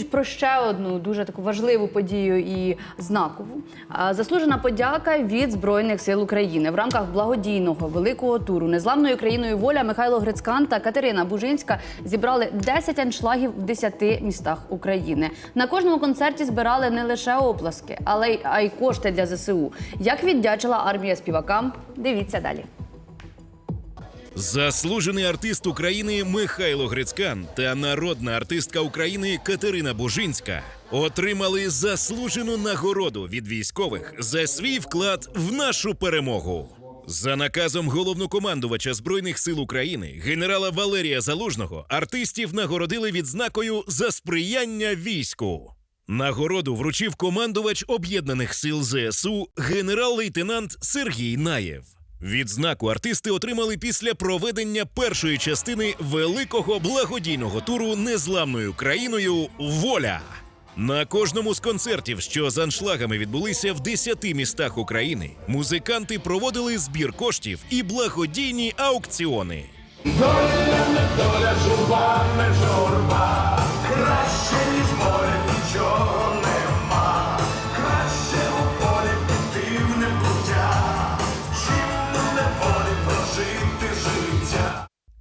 і про ще одну дуже таку важливу подію і знакову. Заслужена подяка від Збройних сил України в рамках благодійного великого туру незламною країною воля Михайло Грицькан та Катерина Бужинська зібрали 10 аншлагів в 10 містах України. На кожному концерті збирали не лише оплески, але й а й кошти для ЗСУ. Як віддячила армія співакам? Дивіться далі. Заслужений артист України Михайло Грицькан та народна артистка України Катерина Бужинська отримали заслужену нагороду від військових за свій вклад в нашу перемогу. За наказом головнокомандувача збройних сил України генерала Валерія Залужного артистів нагородили відзнакою за сприяння війську. Нагороду вручив командувач об'єднаних сил ЗСУ генерал-лейтенант Сергій Наєв. Відзнаку артисти отримали після проведення першої частини великого благодійного туру незламною країною Воля. На кожному з концертів, що з аншлагами відбулися в 10 містах України, музиканти проводили збір коштів і благодійні аукціони. Доля доля, журба не журба,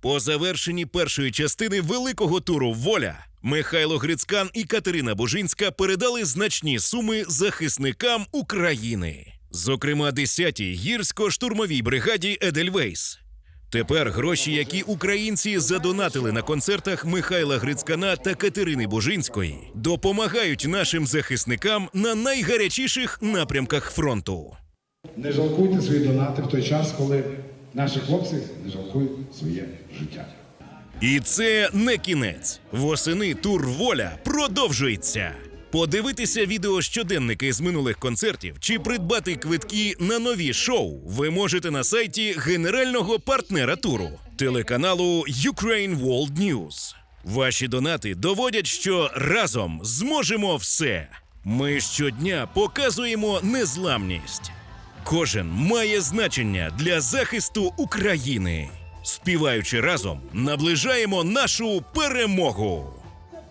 По завершенні першої частини великого туру Воля Михайло Грицькан і Катерина Бужинська передали значні суми захисникам України, зокрема 10-й гірсько-штурмовій бригаді Едельвейс. Тепер гроші, які українці задонатили на концертах Михайла Грицькана та Катерини Бужинської, допомагають нашим захисникам на найгарячіших напрямках фронту. Не жалкуйте свої донати в той час, коли наші хлопці не жалкують своє життя. І це не кінець. Восени тур Воля продовжується. Подивитися відео щоденники з минулих концертів чи придбати квитки на нові шоу ви можете на сайті генерального партнера туру телеканалу Ukraine World News. Ваші донати доводять, що разом зможемо все. Ми щодня показуємо незламність. Кожен має значення для захисту України. Співаючи разом, наближаємо нашу перемогу.